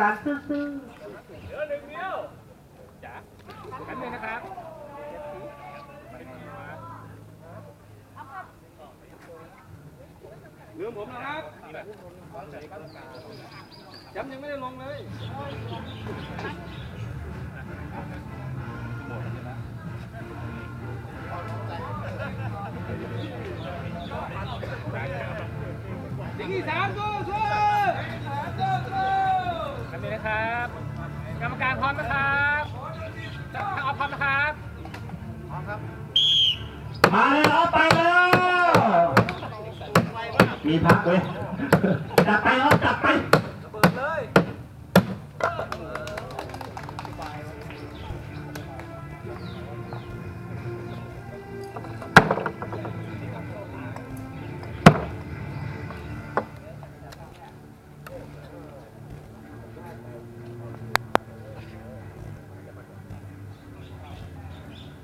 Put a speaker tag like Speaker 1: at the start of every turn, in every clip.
Speaker 1: การซื้อ
Speaker 2: กันเลยนะครับลืมผมนะครับย้ำยังไม่ได้ลงเลยสิงห์อีสานสู้สู้กันเลย นะครับกรรมการพร้อมนะครับทางออกพร้อมนะครับ
Speaker 1: พร้อมครับ มาเลยเอาไปแล้วมีพักเลยจับไปครับจับไป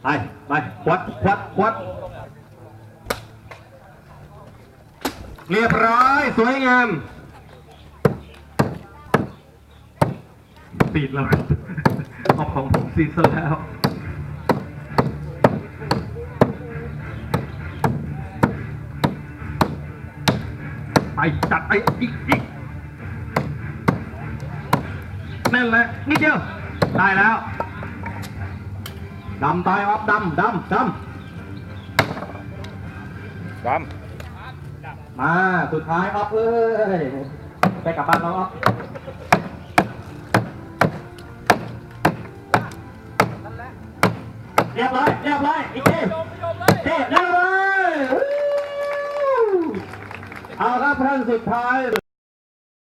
Speaker 1: ไปไปควัดควัดควัดเรียบร้อย สวยงามปิดแล้วเอาของผมซีซะแล้วไปจัดไปอีกอีกนั่นแหละนิดเดียวได้แล้ว ดำตายครับดำดำดำ
Speaker 2: ด
Speaker 1: มาสุดท้ายออฟเอ้ยไปกลับบ้านแล้วออฟเรียบร้อยเรียบร้อยอีกทีเทเรียบร้อยวู้เอาครับท่านสุดท้าย